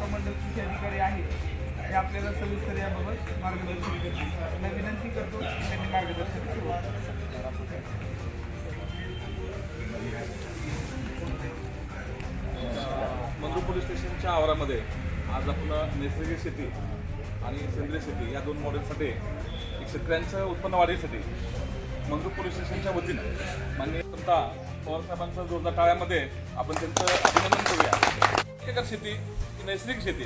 तालुका मंडल अधिकारी आहेत ते आपल्याला सविस्तर याबाबत मार्गदर्शन करतील. त्यांना विनंती करतो त्यांनी मार्गदर्शन करावं पोलीस स्टेशनच्या आवारामध्ये आज आपण नैसर्गिक शेती आणि सेंद्रिय शेती या दोन मॉडेलसाठी एक शेतकऱ्यांचं उत्पन्न वाढीसाठी मंगरूळ पोलीस स्टेशनच्या वतीनं माननीय समता पवार साहेबांच्या जोरदार टाळ्यामध्ये आपण त्यांचं अभिनंदन करूया. शेती नैसर्गिक शेती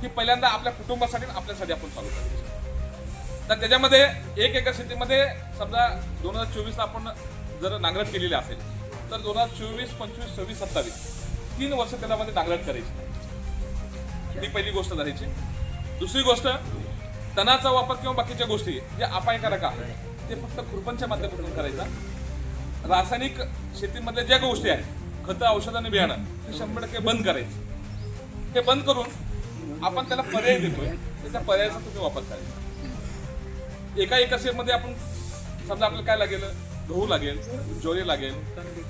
ही पहिल्यांदा आपल्या कुटुंबासाठी आपल्यासाठी आपण चालू करायची तर त्याच्यामध्ये एक एकर शेतीमध्ये समजा दोन हजार चोवीसला आपण जर नांगरट केलेली असेल तर दोन हजार चोवीस पंचवीस सव्वीस सत्तावीस तीन वर्ष त्याच्यामध्ये नांगरट करायची. ही पहिली गोष्ट धरायची. दुसरी गोष्ट तणाचा वापर किंवा बाकीच्या गोष्टी जे अपायकारक आहेत ते फक्त खुरपणच्या माध्यमातून करायचा. रासायनिक शेतीमधल्या ज्या गोष्टी आहेत खतं औषध आणि बियाणं हे शंभर टक्के बंद करायचे. हे बंद करून आपण त्याला पर्याय देतोय. त्याच्या पर्यायाचा तुम्ही वापर करायचा एका एका शेअरमध्ये आपण समजा आपल्याला काय लागेल? गहू लागेल ज्वारी लागेल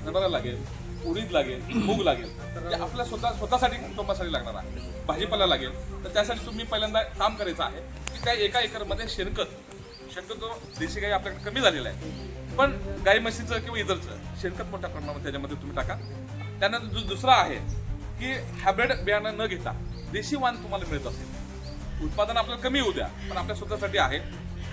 हरभरा लागेल उडीद लागेल मूग लागेल. ते आपल्या स्वतः स्वतःसाठी कुटुंबासाठी लागणार आहे. भाजीपाला लागेल. तर त्यासाठी तुम्ही पहिल्यांदा काम करायचं आहे की त्या एका एकरमध्ये शेणखत शक्यतो देशी गाई आपल्याकडे कमी झालेला आहे पण गाई म्हशीचं किंवा इतरचं शेणखत मोठ्या प्रमाणात त्याच्यामध्ये तुम्ही टाका. त्यानंतर जो दुसरा आहे की हायब्रिड बियाणं न घेता देशी वाण तुम्हाला मिळत असेल. उत्पादन आपल्याला कमी होऊ द्या पण आपल्या स्वतःसाठी आहे.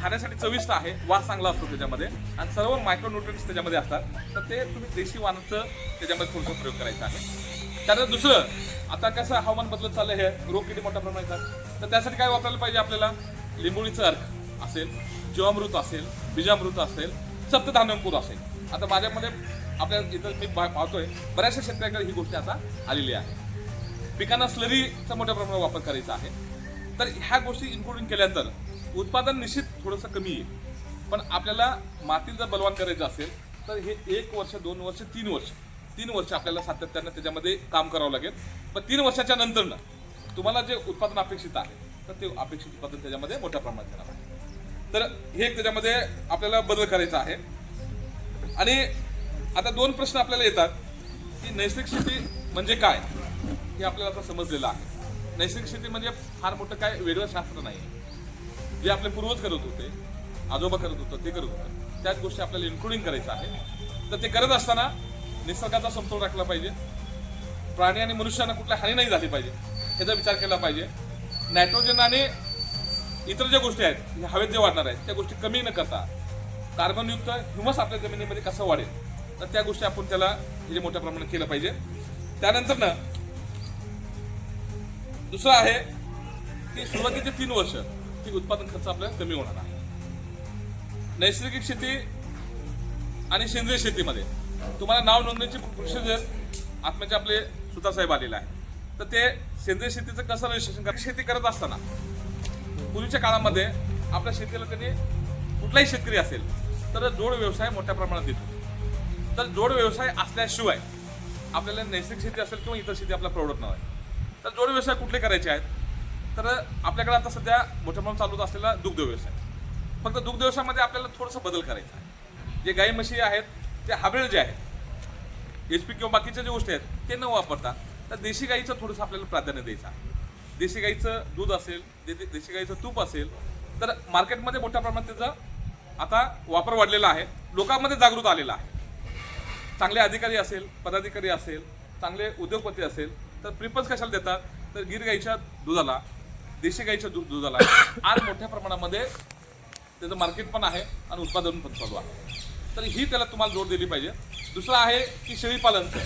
खाण्यासाठी चविष्ट आहे वास चांगला असतो त्याच्यामध्ये. आणि सर्व मायक्रोन्युट्रिएंट्स त्याच्यामध्ये असतात. तर ते तुम्ही देशी वाणाचं त्याच्यामध्ये थोडंसं प्रयोग करायचा आहे. त्यानंतर दुसरं आता कसं हवामान बदलत चाललं हे रोग किती मोठ्या प्रमाणात येतात? तर त्यासाठी काय वापरायला पाहिजे आपल्याला? लिंबोळीचं अर्क असेल जीवामृत असेल बीजामृत असेल सप्तधान्यंकुर असेल. आता माझ्यामध्ये आपल्या इथं मी पाहतोय. बऱ्याचशा शेतकऱ्यांकडे ही गोष्टी आता आलेली आहे. पिकांना स्लरीचा मोठ्या प्रमाणात वापर करायचा आहे. तर ह्या गोष्टी इन्क्लुडिंग केल्यानंतर उत्पादन निश्चित थोडंसं कमी येईल. पण आपल्याला माती जर बलवान करायचं असेल तर हे एक वर्ष दोन वर्ष तीन वर्ष तीन वर्ष आपल्याला सातत्यानं त्याच्यामध्ये काम करावं लागेल. पण तीन वर्षाच्या नंतरनं तुम्हाला जे उत्पादन अपेक्षित आहे तर ते अपेक्षित उत्पादन त्याच्यामध्ये मोठ्या प्रमाणात येणार आहे. तर हे एक त्याच्यामध्ये आपल्याला बदल करायचा आहे. आणि आता दोन प्रश्न आपल्याला येतात. की नैसर्गिक शेती म्हणजे काय? हे आपल्याला आता समजलेलं आहे. नैसर्गिक शेती म्हणजे फार मोठं काय वेगळं शास्त्र नाही. जे आपले पूर्वज करत होते आजोबा करत होतं ते करत होतं. त्याच गोष्टी आपल्याला इन्क्लुडिंग करायचं आहे. तर ते करत असताना निसर्गाचा समतोल राखला पाहिजे. प्राणी आणि मनुष्यांना कुठल्या हानी नाही झाली पाहिजे. ह्याचा विचार केला पाहिजे. नायट्रोजन आणि इतर ज्या गोष्टी आहेत हवेत जे वाढणार आहेत त्या गोष्टी कमी न करता कार्बनयुक्त ह्युमस आपल्या जमिनीमध्ये कसं वाढेल? तर त्या गोष्टी आपण त्याला म्हणजे मोठ्या प्रमाणात केलं पाहिजे. त्यानंतर ना दुसरं आहे की सुरुवातीचे तीन वर्ष ती उत्पादन खर्च आपल्याला कमी होणार आहे. नैसर्गिक शेती आणि सेंद्रिय शेतीमध्ये. तुम्हाला नाव नोंदणीची प्रोसिजर आत्म्याचे आपले सुतासाहेब आलेले आहे तर ते सेंद्रिय शेतीचं कसं रजिस्ट्रेशन करा शेती करत असताना पूर्वीच्या काळामध्ये आपल्या शेतीला त्यांनी कुठलाही शेतकरी असेल तर जोड व्यवसाय मोठ्या प्रमाणात देतो. तर जोड व्यवसाय असल्याशिवाय आपल्याला नैसर्गिक शेती असेल किंवा इतर शेती आपल्याला प्रवडत नाही. तर जोड व्यवसाय कुठले करायचे आहेत? तर आपल्याकडे आता सध्या मोठ्या प्रमाणात चालू होत असलेला दुग्ध व्यवसाय. फक्त दुग्ध व्यवसायामध्ये आपल्याला थोडंसं बदल करायचा आहे. जे गाई म्हशी आहेत ते हाबेळ जे आहेत एच पी किंवा बाकीच्या ज्या गोष्टी आहेत ते न वापरता तर देशी गाईचं थोडंसं आपल्याला प्राधान्य द्यायचं आहे. देशी गाईचं दूध असेल दे- दे- देशी गाईचं तूप असेल तर मार्केटमध्ये मोठ्या प्रमाणात त्याचा आता वापर वाढलेला आहे. लोकांमध्ये जागृत आलेला आहे. चांगले अधिकारी असेल पदाधिकारी असेल चांगले उद्योगपती असेल तर प्रिफरन्स कशाला देतात? तर गिर गाईच्या दुधाला देशी गाईच्या दूध दुधाला. आज मोठ्या प्रमाणामध्ये त्याचं मार्केट पण आहे आणि उत्पादन पण चालू आहे. तर ही त्याला तुम्हाला जोड दिली पाहिजे. दुसरं आहे की शेळीपालनचं.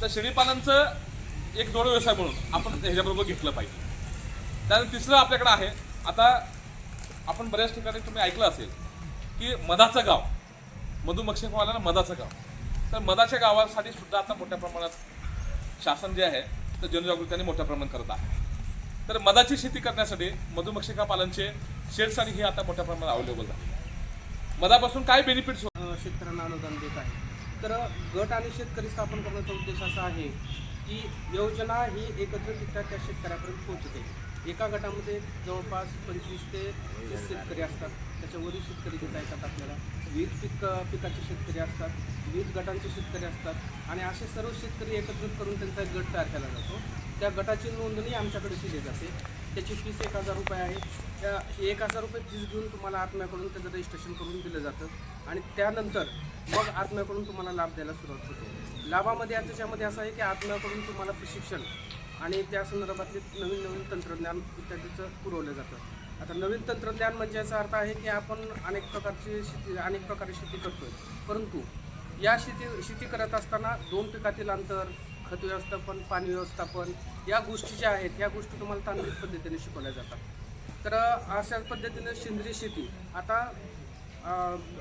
तर शेळीपालनचं एक जोड व्यवसाय म्हणून आपण ह्याच्याबरोबर घेतलं पाहिजे. त्यानंतर तिसरं आपल्याकडे आहे आता आपण बऱ्याच ठिकाणी तुम्ही ऐकलं असेल की मधाचं गाव मधुमक्षकवाल्यानं मधाचं गाव. तर मधाच्या गावासाठी सुद्धा आता मोठ्या प्रमाणात शासन जे आहे तर जनजागृतीने मोठ्या प्रमाणात करत आहे. तर मधाची शेती करण्यासाठी मधुमक्षिका पालनचे शेड्स आणि हे आता मोठ्या प्रमाणात अवेलेबल आहे. मधापासून काय बेनिफिट्स शेतकऱ्यांना अनुदान देत आहे. तर गट आणि शेतकरी स्थापन करण्याचा उद्देश असा आहे की योजना ही एकत्रितरित्या त्या शेतकऱ्यापर्यंत पोहोचते. एका गटामध्ये जवळपास पंचवीस ते तीस शेतकरी असतात. त्याच्यावरील शेतकरी घेता येतात आपल्याला. विविध पिक पिकाचे शेतकरी असतात. विविध गटांचे शेतकरी असतात. आणि असे सर्व शेतकरी एकत्रित करून त्यांचा एक गट तयार केला जातो. त्या गटाची नोंदणी आमच्याकडे केली जाते. त्याची फीस एक हजार रुपये आहे. त्या एक हजार रुपये फीस घेऊन तुम्हाला आत्म्याकडून त्याचं रजिस्ट्रेशन करून दिलं जातं. आणि त्यानंतर मग आत्म्याकडून तुम्हाला लाभ द्यायला सुरुवात होते. लाभामध्ये त्याच्यामध्ये असं आहे की आत्म्याकडून तुम्हाला प्रशिक्षण आणि त्या संदर्भातले नवीन नवीन तंत्रज्ञान इत्यादीचं पुरवलं जातं. आता नवीन तंत्रज्ञान म्हणजे याचा अर्थ आहे की आपण अनेक प्रकारची शेती अनेक प्रकारे शेती करतोय. परंतु या शेती शेती करत असताना दोन पिकातील अंतर खत व्यवस्थापन पाणी व्यवस्थापन या गोष्टी ज्या आहेत या गोष्टी तुम्हाला तांत्रिक पद्धतीने शिकवल्या जातात. तर अशा पद्धतीने सेंद्रिय शेती आता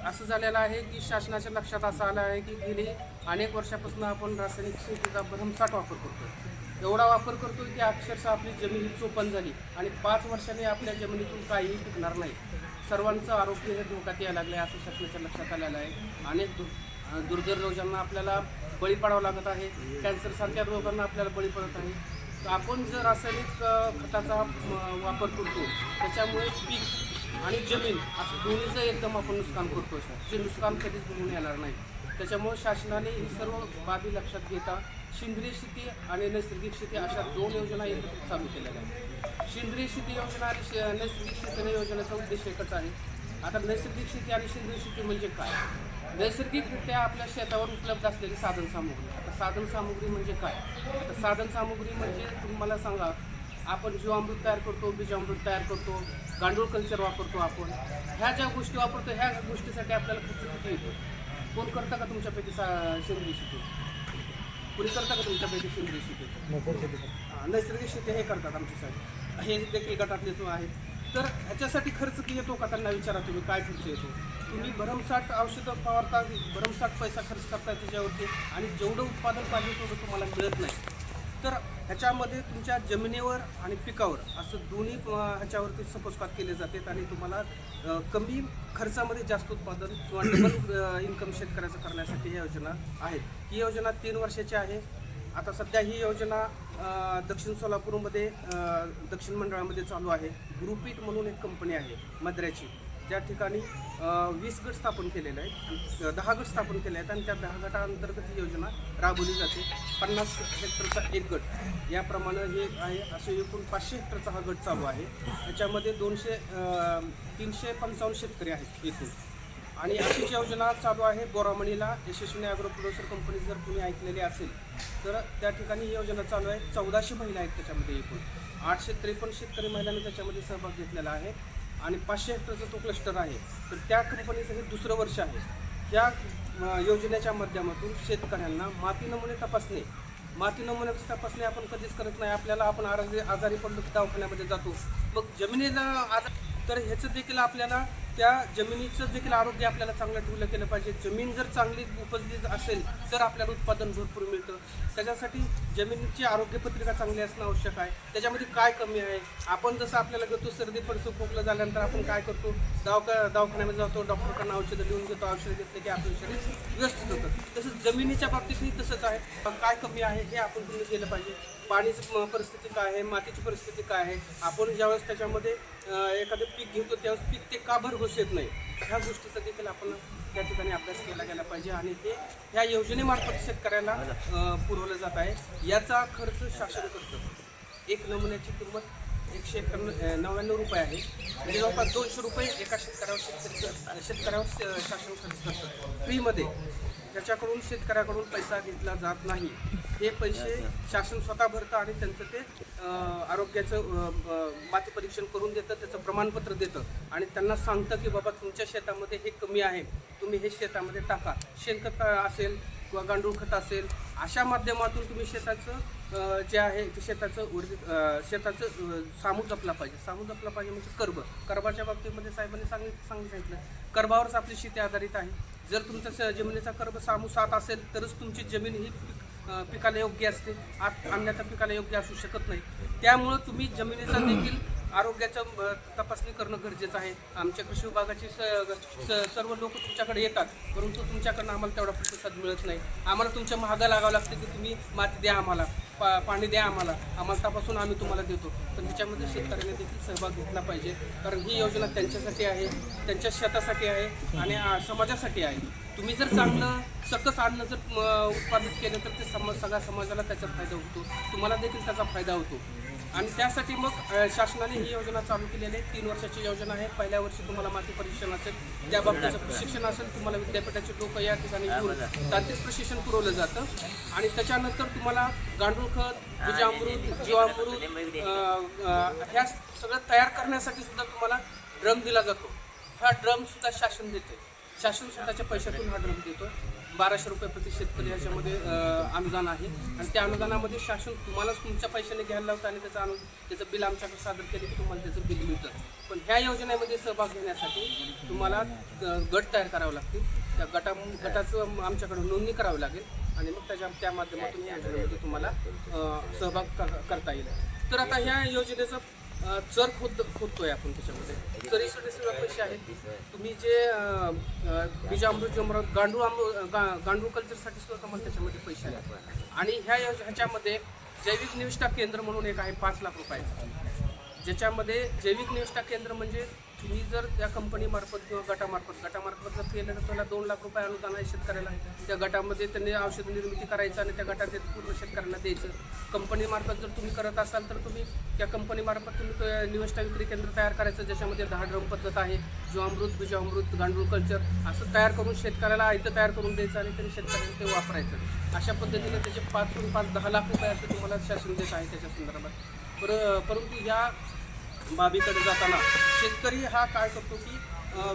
असं झालेलं आहे की शासनाच्या लक्षात असं आलं आहे की गेली अनेक वर्षापासून आपण रासायनिक शेतीचा भरमसाठ वापर करतो एवढा वापर करतो की अक्षरशः आपली जमीन ही चोपन झाली. आणि पाच वर्षांनी आपल्या जमिनीतून काहीही पिकणार नाही. सर्वांचं आरोग्य हे धोक्यात यायला लागलं आहे असं शासनाच्या लक्षात आलेलं आहे. अनेक दु दुर्धर रोगांना आपल्याला बळी पडावं लागत आहे. कॅन्सरसारख्या रोगांना आपल्याला बळी पडत आहे. तर आपण जर रासायनिक खताचा वापर करतो त्याच्यामुळे पीक आणि जमीन असं दोन्हीचं एकदम आपण नुकसान करतो सर जे नुकसान कधीच घेऊन येणार नाही. त्याच्यामुळे शासनाने ही सर्व बाबी लक्षात घेता सेंद्रिय शेती आणि नैसर्गिक शेती अशा दोन योजना एकत्रित चालू केलेल्या आहेत. सेंद्रिय शेती योजना आणि शे- नैसर्गिक शेती योजनेचा उद्देश एकच आहे. आता नैसर्गिक शेती आणि सेंद्रिय शेती म्हणजे काय? नैसर्गिकरित्या आपल्या शेतावर उपलब्ध असलेली साधन सामुग्री. आता साधन सामुग्री म्हणजे काय? आता साधन सामुग्री म्हणजे तुम्हाला सांगा आपण जीवामृत तयार करतो बीजामृत तयार करतो गांडूळ कल्चर वापरतो आपण. ह्या ज्या गोष्टी वापरतो ह्या गोष्टीसाठी आपल्याला खर्च किती येतो कोण करता का तुमच्यापैकी सा सेंद्रिय शेती? कुणी करता का तुमच्यापैकी सेंद्रिय शेती? नैसर्गिक शेती. हे करतात आमच्यासाठी हे देखील गटातले जो आहेत. तर ह्याच्यासाठी खर्च किती येतो का त्यांना विचारा तुम्ही काय खर्च येतो? तुम्ही भरमसाठ औषधं फवारता भरमसाठ पैसा खर्च करता त्याच्यावरती आणि जेवढं उत्पादन पाहिजे तेवढं तुम्हाला मिळत नाही. तर ह्याच्यामध्ये तुमच्या जमिनीवर आणि पिकावर असं दोन्ही ह्याच्यावरती सपोजकात केले जातात आणि तुम्हाला कमी खर्चामध्ये जास्त उत्पादन किंवा डबल इन्कम शेतकऱ्याचं करण्यासाठी ह्या योजना आहेत. ही योजना तीन वर्षाची आहे. आता सध्या ही योजना दक्षिण सोलापूरमध्ये दक्षिण मंडळामध्ये चालू आहे. ग्रुपीट म्हणून एक कंपनी आहे मद्र्याची ज्या ठिकाणी वीस गट स्थापन केलेले आहेत दहा गट स्थापन केले आहेत आणि त्या दहा गटाअंतर्गत ही योजना राबवली जाते. पन्नास हेक्टरचा एक गट. याप्रमाणे हे आहे असे एकूण पाचशे हेक्टरचा हा गट चालू आहे. त्याच्यामध्ये दोनशे तीनशे पंचावन्न शेतकरी आहेत एकूण. आणि अशीच योजना चालू आहे बोरामणीला यशस्वी ॲग्रो प्रोड्युसर कंपनी जर तुम्ही ऐकलेली असेल तर त्या ठिकाणी ही योजना चालू आहे. चौदाशे महिला आहेत त्याच्यामध्ये एकूण. आठशे त्रेपन्न शेतकरी महिलांनी त्याच्यामध्ये सहभाग घेतलेला आहे. आणि पाचशे हेक्टरचा तो क्लस्टर आहे. तर त्या कंपनीचं हे दुसरं वर्ष आहे. त्या योजनेच्या माध्यमातून शेतकऱ्यांना माती नमुने तपासणे. माती नमुन्याची तपासणी आपण कधीच करत नाही. आपल्याला आपण आरोग्य आजारी पडलो दवाखान्यामध्ये जातो. मग जमिनीला आजार तर ह्याचं देखील आपल्याला त्या जमिनीचं देखील आरोग्य आपल्याला चांगलं ठेवलं केलं पाहिजे. जमीन जर चांगली उपजली असेल तर आपल्याला उत्पादन भरपूर मिळतं. त्याच्यासाठी जमिनीची आरोग्य पत्रिका चांगली असणं आवश्यक आहे. त्याच्यामध्ये काय कमी आहे? आपण जसं आपल्याला घेतो सर्दी पडसं खोकलं झाल्यानंतर आपण काय करतो? दवाखा दवाखान्यामध्ये जातो डॉक्टरकडनं औषधं लिहून घेतो औषधं घेतलं की आपलं शरीर व्यवस्थित होतं. तसंच जमिनीच्या बाबतीतही तसंच आहे. काय कमी आहे हे आपण तुम्ही केलं पाहिजे. पाणीची परिस्थिती काय आहे? मातीची परिस्थिती काय आहे? आपण ज्यावेळेस त्याच्यामध्ये एखादं पीक घेतो त्यावेळेस पीक ते का भरघोस येत नाही? ह्या गोष्टीचा देखील आपण त्या ठिकाणी अभ्यास केला गेला पाहिजे आणि ते ह्या योजनेमार्फत शेतकऱ्याला पुरवलं जात आहे. याचा खर्च शासन करतं. एक नमुन्याची किंमत एकशे एकाण्णव नव्याण्णव रुपये आहे. म्हणजे जवळपास दोनशे रुपये एका शेतकऱ्यावर शेतकरी शेतकऱ्यावर शासन खर्च करतं. फ्रीमध्ये त्याच्याकडून शेतकऱ्याकडून पैसा घेतला जात नाही. हे पैसे शासन स्वतः भरतं आणि त्यांचं ते आरोग्याचं माती परीक्षण करून देतं त्याचं प्रमाणपत्र देतं. आणि त्यांना सांगतं की बाबा तुमच्या शेतामध्ये हे कमी आहे तुम्ही हे शेतामध्ये टाका. शेणखत असेल किंवा गांडूळ खत असेल अशा माध्यमातून तुम्ही शेताचं जे आहे ते शेताचं उर्जित शेताचं सामू जपला पाहिजे. सामू जपला पाहिजे म्हणजे कर्ब. कर्बाच्या बाबतीमध्ये साहेबांनी सांगित सांगितलं. कर्बावरच आपली शेती आधारित आहे. जर तुमचा स- जमिनीचा कर्ब सामू सात असेल तरच तुमची जमीन ही पिक- पिकाला योग्य असते. आत अन्यथा पिकाला योग्य असू शकत नाही. त्यामुळं तुम्ही जमिनीचा देखील आरोग्याचं तपासणी करणं गरजेचं आहे. आमच्या कृषी विभागाची स- स- सर्व लोक तुमच्याकडे येतात. परंतु तुमच्याकडनं आम्हाला तेवढा प्रतिसाद मिळत नाही. आम्हाला तुमच्या महागा लागावं लागते की तुम्ही माती द्या आम्हाला. पा पाणी द्या आम्हाला. आम्हाला तपासून आम्ही तुम्हाला देतो. तर त्याच्यामध्ये शेतकऱ्यांनी देखील सहभाग घेतला पाहिजे. कारण ही योजना त्यांच्यासाठी आहे त्यांच्या शेतासाठी आहे आणि समाजासाठी आहे. तुम्ही जर चांगलं सकस अन्न जर म, उत्पादित केलं तर ते सम सगळ्या समाजाला त्याचा फायदा होतो. तुम्हाला देखील त्याचा फायदा होतो. आणि त्यासाठी मग शासनाने ही योजना चालू केलेली आहे. तीन वर्षाची योजना आहे. पहिल्या वर्षी तुम्हाला माती परीक्षण असेल त्या बाबतीचं प्रशिक्षण असेल तुम्हाला विद्यापीठाचे लोक या ठिकाणी येऊन तांत्रिक प्रशिक्षण पुरवलं जातं. आणि त्याच्यानंतर तुम्हाला गांडूळ खत बीजामृत जीवामृत ह्या सगळं तयार करण्यासाठी सुद्धा तुम्हाला ड्रम दिला जातो. हा ड्रम सुद्धा शासन देते शासन स्वतःच्या पैशातून हा ड्रम देतो बाराशे रुपये प्रति शेतकरी ह्याच्यामध्ये अनुदान आहे. आणि त्या अनुदानामध्ये शासन तुम्हालाच तुमच्या पैशाने घ्यायला लावतं आणि त्याचं अनु त्याचं बिल आमच्याकडे सादर केलं की तुम्हाला त्याचं बिल मिळतं. पण ह्या योजनेमध्ये सहभाग घेण्यासाठी तुम्हाला गट तयार करावे लागतील. त्या गटा गटाचं आमच्याकडे नोंदणी करावी लागेल. आणि मग त्याच्या त्या माध्यमातून या योजनेमध्ये तुम्हाला सहभाग कर- करता येईल. तर आता ह्या योजनेचं चर खोद खोदतोय आपण त्याच्यामध्ये. चरीसाठी सुद्धा पैसे आहेत. तुम्ही जे अ, अ, बीजामृत गांडूळ आमृ गा- गांडूळ कल्चरसाठी सुद्धा तुम्हाला त्याच्यामध्ये पैसे आहेत. आणि ह्या ह्याच्यामध्ये जैविक निविष्ठा केंद्र म्हणून एक आहे पाच लाख रुपयाचं. ज्याच्यामध्ये जैविक निविष्ठा केंद्र म्हणजे तुम्ही जर त्या कंपनीमार्फत किंवा गटामार्फत गटामार्फत जर केलं तर त्याला दोन लाख रुपये अनुदान आहे शेतकऱ्याला. त्या गटामध्ये त्यांनी औषध निर्मिती करायचं आणि त्या गटात पूर्ण शेतकऱ्यांना द्यायचं. कंपनीमार्फत जर तुम्ही करत असाल तर तुम्ही त्या कंपनीमार्फत तुम्ही निविष्ठा विक्री केंद्र तयार करायचं ज्याच्यामध्ये दहा ड्रम पद्धत आहे जीवामृत बीजामृत गांडूळ कल्चर असं तयार करून शेतकऱ्याला आयतं तयार करून द्यायचं आणि त्यांनी शेतकऱ्यांना ते वापरायचं. अशा पद्धतीने त्याचे पाच पाच दहा लाख रुपये असं तुम्हाला शासन देत आहे त्याच्या संदर्भात. पर परंतु या बाबीकडे जाताना शेतकरी हा काय करतो की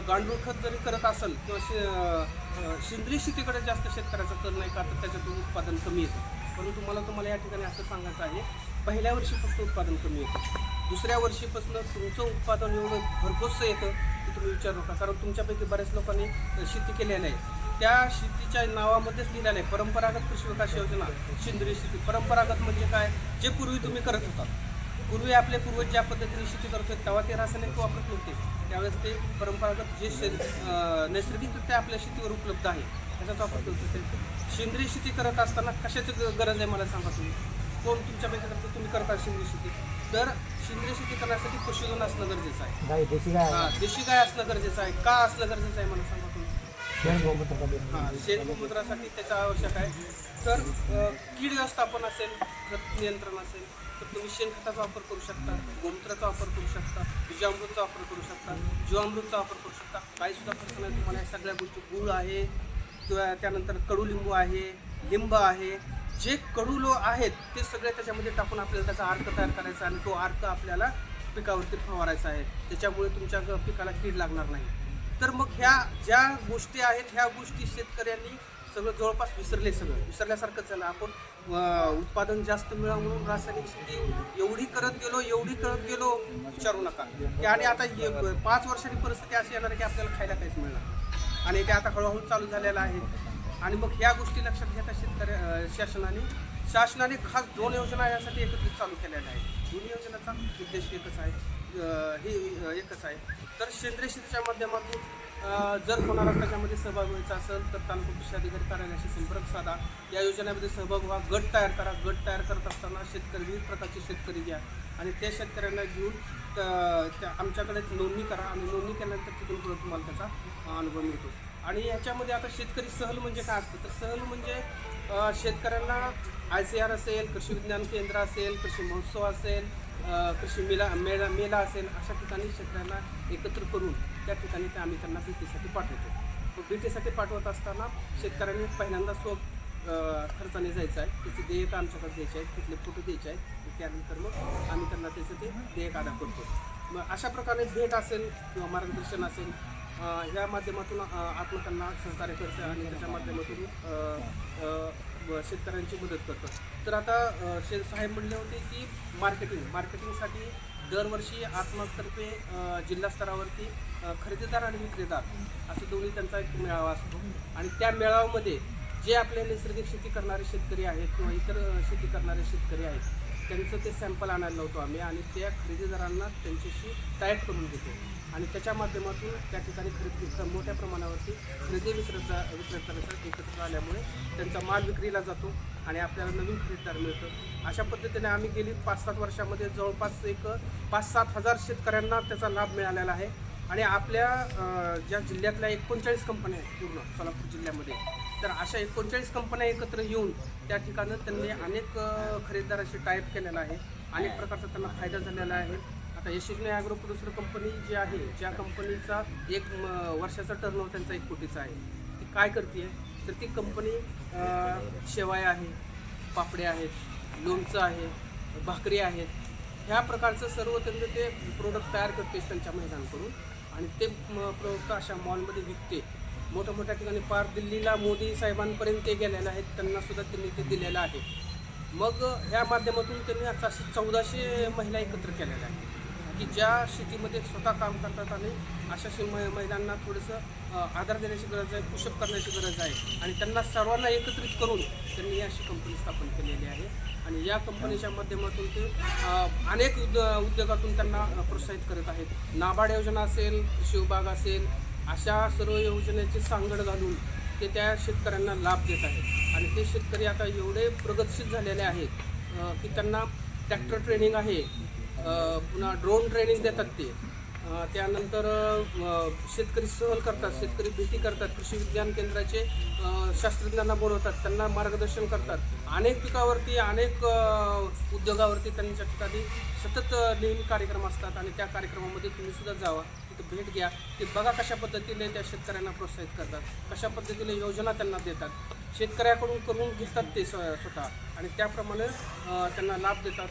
गांडूळ खत जरी करत असेल किंवा शे सेंद्रिय शेतीकडे जास्त शेतकऱ्याचा कल नाही का तर त्याच्यातून उत्पादन कमी येतं. परंतु मला तुम्हाला या ठिकाणी असं सांगायचं आहे पहिल्या वर्षीपासून उत्पादन कमी येतं. दुसऱ्या वर्षीपासून तुमचं उत्पादन एवढं भरघोस येतं की तुम्ही विचारू नका. कारण तुमच्यापैकी बऱ्याच लोकांनी शेती केलेली आहे. त्या शेतीच्या नावामध्येच लिहिलेलं आहे परंपरागत कृषी विकास योजना सेंद्रिय शेती. परंपरागत म्हणजे काय? जे पूर्वी तुम्ही करत होता. पूर्वी आपले पूर्वज ज्या पद्धतीने शेती करत होते तेव्हा ते रासायनिक वापरत नव्हते. त्यावेळेस ते परंपरागत जे शे नैसर्गिकरित्या आपल्या शेतीवर उपलब्ध आहे त्याचाच वापर करत होते सेंद्रिय शेती करत असताना कशाची गरज आहे मला सांगा तुम्ही? कोण तुमच्यापैकी करतो तुम्ही करता सेंद्रिय शेती? तर सेंद्रिय शेती करण्यासाठी पशुधन असणं गरजेचं आहे. देशी गाय. हा, असणं गरजेचं आहे. का असणं गरजेचं आहे मला सांगा तुम्ही. हां शेणगोमूत्रासाठी त्याचा आवश्यक आहे. तर कीड व्यवस्थापन असेल खत नियंत्रण असेल तर तुम्ही शेणखताचा वापर करू शकता गोमूत्राचा वापर करू शकता बीजामृतचा वापर करू शकता जीवामृतचा वापर करू शकता. काहीसुद्धा खर्च नाही तुम्हाला या सगळ्या गोष्टी गुळ आहे किंवा त्यानंतर कडुलिंबू आहे लिंब आहे जे कडुलो आहेत ते सगळे त्याच्यामध्ये टाकून आपल्याला त्याचा अर्क तयार करायचा आणि तो अर्क आपल्याला पिकावरती फवारायचा आहे. त्याच्यामुळे तुमच्या पिकाला कीड लागणार नाही. तर मग ह्या ज्या गोष्टी आहेत ह्या गोष्टी शेतकऱ्यांनी सगळं जवळपास विसरले सगळं. विसरल्यासारखं झालं. आपण उत्पादन जास्त मिळावं म्हणून रासायनिक शेती एवढी करत गेलो एवढी करत गेलो विचारू नका. की आणि आता पाच वर्षांनी परिस्थिती अशी येणार आहे की आपल्याला खायला काहीच मिळणार आणि ते आता हळूहळू चालू झालेलं आहे. आणि मग ह्या गोष्टी लक्षात घेता शेतकरी शासनाने शासनाने खास दोन योजना यासाठी एकत्रित चालू केलेल्या आहेत. दोन्ही योजनाचा उद्देश एकच आहे. हे एकच आहे. तर सेंद्रिय शेतीच्या माध्यमातून जर कोणाला त्याच्यामध्ये सहभाग व्हायचा असेल तर तालुका कृषी अधिकारी कार्यालयाशी संपर्क साधा. या योजनेमध्ये सहभाग व्हा गट तयार करा. गट तयार करत असताना शेतकरी विविध प्रकारचे शेतकरी घ्या. आणि त्या शेतकऱ्यांना घेऊन त्या आमच्याकडे नोंदणी करा. आणि नोंदणी केल्यानंतर तिथून पुढे तुम्हाला त्याचा अनुभव मिळतो. आणि याच्यामध्ये आता शेतकरी सहल म्हणजे काय असतं? तर सहल म्हणजे शेतकऱ्यांना आय सी आर असेल कृषी विज्ञान केंद्र असेल कृषी महोत्सव असेल कृषी मेला मेळा मेला असेल अशा ठिकाणी शेतकऱ्यांना एकत्र करून त्या ठिकाणी ते आम्ही त्यांना भेटीसाठी पाठवतो. भेटीसाठी पाठवत असताना शेतकऱ्यांनी पहिल्यांदा स्व खर्चाने जायचं आहे. त्याची देयक आमच्याकडे द्यायचे आहे तिथले फोटो द्यायचे आहेत. त्यानंतर मग आम्ही त्यांना त्याचं ते देयक अदा करतो. मग अशा प्रकारे भेट असेल किंवा मार्गदर्शन असेल या माध्यमातून आत्म त्यांना सहकार्य करतो आणि त्याच्या माध्यमातून शेतकऱ्यांची मदत करतो तर आता अं, साहेब म्हणले होते की मार्केटिंग मार्केटिंगसाठी दरवर्षी आत्मातर्फे जिल्हा स्तरावरती खरेदीदार आणि विक्रेतार असं दोन्ही त्यांचा एक मेळावा असतो. आणि त्या मेळाव्यामध्ये जे आपले नैसर्गिक शेती करणारे शेतकरी आहेत किंवा इतर शेती करणारे शेतकरी आहेत त्यांचं ते सॅम्पल आणायला लावतो आम्ही आणि त्या खरेदीदारांना त्यांच्याशी टायट करून देतो आणि त्याच्या माध्यमातून त्या ठिकाणी खरेदी मोठ्या प्रमाणावरती खरेदी विक्रेता विक्रेत्यांचा एकत्र आल्यामुळे त्यांचा माल विक्रीला जातो आणि आपल्याला नवीन खरेदीदार मिळतं. अशा पद्धतीने आम्ही गेली पाच सात वर्षामध्ये जवळपास एक पाच सात हजार शेतकऱ्यांना त्याचा लाभ मिळालेला आहे. आणि आपल्या ज्या जिल्ह्यातल्या एकोणचाळीस कंपन्या आहेत पूर्ण सोलापूर जिल्ह्यामध्ये तर अशा एकोणचाळीस कंपन्या एकत्र येऊन त्या ठिकाणी त्यांनी अनेक खरेदीदाराशी टाईप केलेला आहे. अनेक प्रकारचा त्यांना फायदा झालेला आहे. आता यशस्वी ॲग्रो प्रोड्युसर कंपनी जी आहे ज्या कंपनीचा एक वर्षाचा वर्षाचा टर्नओव्हर त्यांचा एक कोटीचा आहे. ती काय करते तर ती कंपनी शेवाय आहे पापडे आहेत लोणचं आहे भाकरी आहेत. ह्या प्रकारचं सर्व त्यांचं ते प्रोडक्ट तयार करते त्यांच्या महिलांकडून आणि ते प्रोडक्ट अशा मॉलमध्ये विकते. मोठ्या मोठ्या ठिकाणी पार दिल्लीला मोदी साहेबांपर्यंत ते गेलेले आहेत त्यांना सुद्धा त्यांनी ते दिलेलं आहे. मग ह्या माध्यमातून त्यांनी आता चौदाशे महिला एकत्र केलेल्या आहेत की ज्या शेतीमध्ये स्वतः काम करतात आणि अशा शे महिलांना थोडंसं आधार देण्याची गरज आहे पुषप करण्याची गरज आहे. आणि त्यांना सर्वांना एकत्रित करून त्यांनी अशी कंपनी स्थापन केलेली आहे. आणि या कंपनीच्या माध्यमातून ते अनेक उद्य उद्योगातून त्यांना प्रोत्साहित करत आहेत. नाबार्ड योजना असेल कृषी विभाग असेल अशा सर्व योजनेची सांगड घालून ते त्या शेतकऱ्यांना लाभ देत आहेत. आणि ते शेतकरी आता एवढे प्रगतशील झालेले आहेत की त्यांना ट्रॅक्टर ट्रेनिंग आहे पुन्हा ड्रोन ट्रेनिंग देतात ते. त्यानंतर शेतकरी सहल करतात शेतकरी भेटी करतात कृषी विज्ञान केंद्राचे शास्त्रज्ञांना बोलवतात त्यांना मार्गदर्शन करतात. अनेक पिकावरती अनेक उद्योगावरती त्यांच्या ठिकाणी सतत नेहमी कार्यक्रम असतात आणि त्या कार्यक्रमामध्ये तुम्ही सुद्धा जावा तिथं भेट घ्या. ते बघा कशा पद्धतीने त्या शेतकऱ्यांना प्रोत्साहित करतात कशा पद्धतीने योजना त्यांना देतात. शेतकऱ्याकडून करून घेतात ते स्वतः आणि त्याप्रमाणे त्यांना लाभ देतात.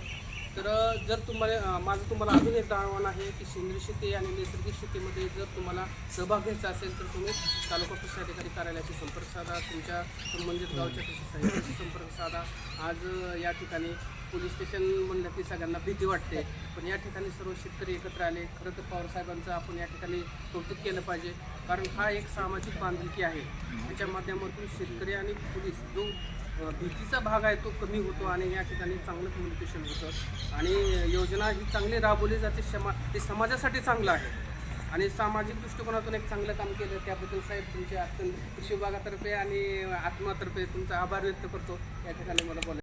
तर जर तुम्हाला माझं तुम्हाला अजून एक आव्हान आहे की सेंद्रिय शेती आणि नैसर्गिक शेतीमध्ये जर तुम्हाला सहभाग घ्यायचा असेल तर तुम्ही तालुका कृषी अधिकारी कार्यालयाशी संपर्क साधा तुमच्या संबंधित गावच्या कृषी साहित्याशी संपर्क साधा. आज या ठिकाणी पोलीस स्टेशन म्हणलं की सगळ्यांना भीती वाटते पण या ठिकाणी सर्व शेतकरी एकत्र आले. खरं तर पवार साहेबांचं आपण या ठिकाणी कौतुक केलं पाहिजे कारण हा एक सामाजिक बांधिलकी आहे. त्याच्या माध्यमातून शेतकरी आणि पोलीस जो भीतीचा भाग आहे तो कमी होतो आणि या ठिकाणी चांगलं कम्युनिकेशन होतं. आणि योजना ही चांगली राबवली जाते क्षमा ते समाजासाठी चांगलं आहे. आणि सामाजिक दृष्टिकोनातून एक चांगलं काम केलं त्याबद्दल साहेब तुमच्या अत्यंत कृषी विभागातर्फे आणि आत्मातर्फे तुमचा आभार व्यक्त करतो. या ठिकाणी मला बोलायचं